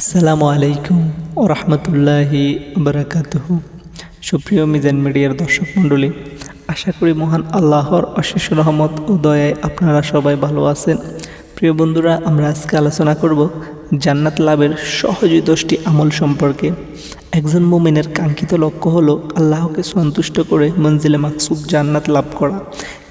আসসালামু আলাইকুম ও রহমতুল্লাহি বারাকাতুহ। সুপ্রিয় মিজান মিডিয়ার দর্শক মণ্ডলী, আশা করি মহান আল্লাহর অশেষ রহমত ও দয়ায় আপনারা সবাই ভালো আছেন। প্রিয় বন্ধুরা, আমরা আজকে আলোচনা করব জান্নাত লাভের সহজ দশটি আমল সম্পর্কে। একজন মুমিনের কাঙ্ক্ষিত লক্ষ্য হলো আল্লাহকে সন্তুষ্ট করে মঞ্জিলে মাকসুদ জান্নাত লাভ করা।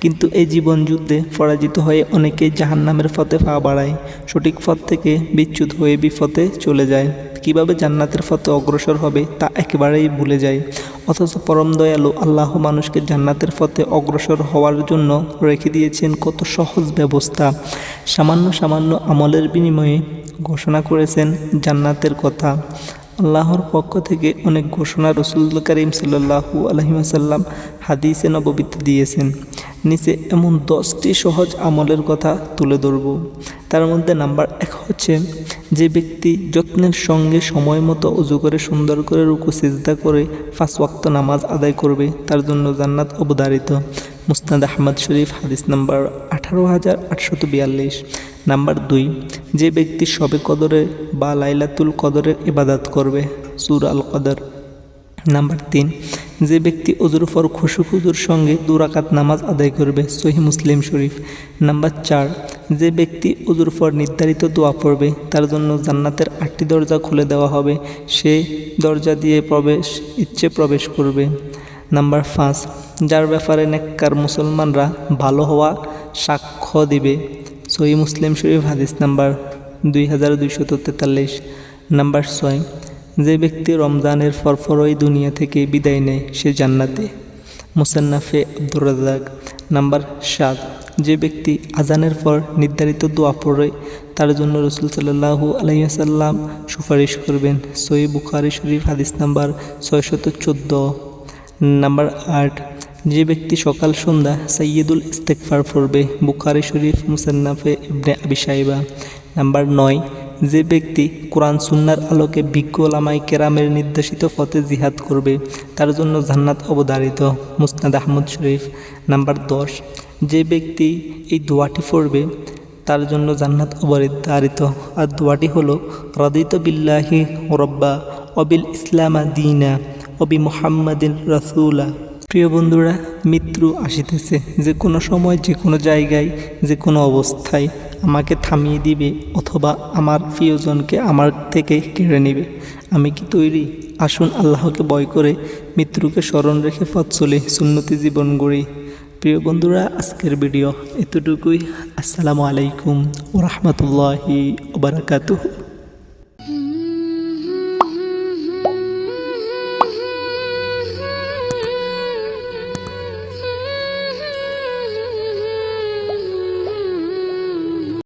কিন্তু এই জীবন যুদ্ধে পরাজিত হয়ে অনেকেই জাহান্নামের ফতে পা বাড়ায়, সঠিক পথ থেকে বিচ্যুত হয়ে বিপথে চলে যায়। কীভাবে জান্নাতের পথে অগ্রসর হবে তা একেবারেই ভুলে যায় অথচ পরম দয়ালু আল্লাহ মানুষকে জান্নাতের পথে অগ্রসর হওয়ার জন্য রেখে দিয়েছেন কত সহজ ব্যবস্থা। সামান্য সামান্য আমলের বিনিময়ে ঘোষণা করেছেন জান্নাতের কথা। আল্লাহর পক্ষ থেকে অনেক ঘোষণা রসুল করিম সাল্লাহু আলহিমাসাল্লাম হাদিসে নববিতে দিয়েছেন। নিচে এমন দশটি সহজ আমলের কথা তুলে ধরব। তার মধ্যে নাম্বার এক হচ্ছে, যে ব্যক্তি যত্নের সঙ্গে সময় মতো উজু করে, সুন্দর করে রুকু, সিজদা করে ফাঁস ওয়াক্ত নামাজ আদায় করবে, তার জন্য জান্নাত অবধারিত। মুস্তাদ আহমদ শরীফ, হাদিস নাম্বার আঠারো হাজার আটশত বিয়াল্লিশ। নাম্বার দুই, যে ব্যক্তি সবে কদরে বা লাইলাতুল কদরের ইবাদত করবে, সুর আল কদর। নাম্বার তিন, যে ব্যক্তি অজুর পর খুশু খুজুর সঙ্গে দুরাকাত নামাজ আদায় করবে সহি মুসলিম শরীফ। নাম্বার চার, যে ব্যক্তি অজুর পর নির্ধারিত দোয়া পড়বে, তার জন্য জান্নাতের আটটি দরজা খুলে দেওয়া হবে। সে দরজা দিয়ে প্রবেশ, ইচ্ছে প্রবেশ করবে। নাম্বার পাঁচ যার ব্যাপারে নেককার মুসলমানরা ভালো হওয়া সাক্ষ্য দিবে। সহি মুসলিম শরীফ হাদিস নাম্বার দুই হাজার দুইশত তেতাল্লিশ। নাম্বার ছয়, যে ব্যক্তি রমজানের ফরফরই দুনিয়া থেকে বিদায় নেয়, সে জান্নাতে। মুসান্নাফে আব্দুর রাজাক নাম্বার সাত, যে ব্যক্তি আজানের পর নির্ধারিত দোয়া পড়ে, তার জন্য রসুল সাল্লাহু আলাইসাল্লাম সুপারিশ করবেন। সই বুখারি শরীফ হাদিস নাম্বার ছয়শত চোদ্দ। নাম্বার আট, যে ব্যক্তি সকাল, সন্ধ্যা সৈয়দুল ইস্তেকফার পড়বে, বুখারি শরীফ, মুসান্নাফে ইবনে আবি নাম্বার নয়, যে ব্যক্তি কোরআন সুন্নার আলোকে বিজ্ঞ লামাই কেরামের নির্দেশিত পথে জিহাদ করবে, তার জন্য জান্নাত অবধারিত, মুসনাদ আহমদ শরীফ। নাম্বার দশ, যে ব্যক্তি এই দোয়াটি পড়বে, তার জন্য জান্নাত অবধারিত, আর দোয়াটি হলো, রদিত বিল্লাহি রব্বা অবিল ইসলামা দিনা। অবি মোহাম্মদিন রসুলা। প্রিয় বন্ধুরা, মৃত্যু আসিতেছে। যে কোনো সময়, যে কোনো জায়গায়, যে কোনো অবস্থায় আমাকে থামিয়ে দিবে অথবা আমার প্রিয়জনকে আমার থেকে কেড়ে নেবে। আমি কি তৈরি? আসুন আল্লাহকে ভয় করে মৃত্যুকে স্মরণ রেখে পথ চলে, সুন্নতি জীবন গড়ি। প্রিয় বন্ধুরা, আজকের ভিডিও এতটুকুই। আসসালামু আলাইকুম ও রহমতুল্লাহি ওবরাকাতুহ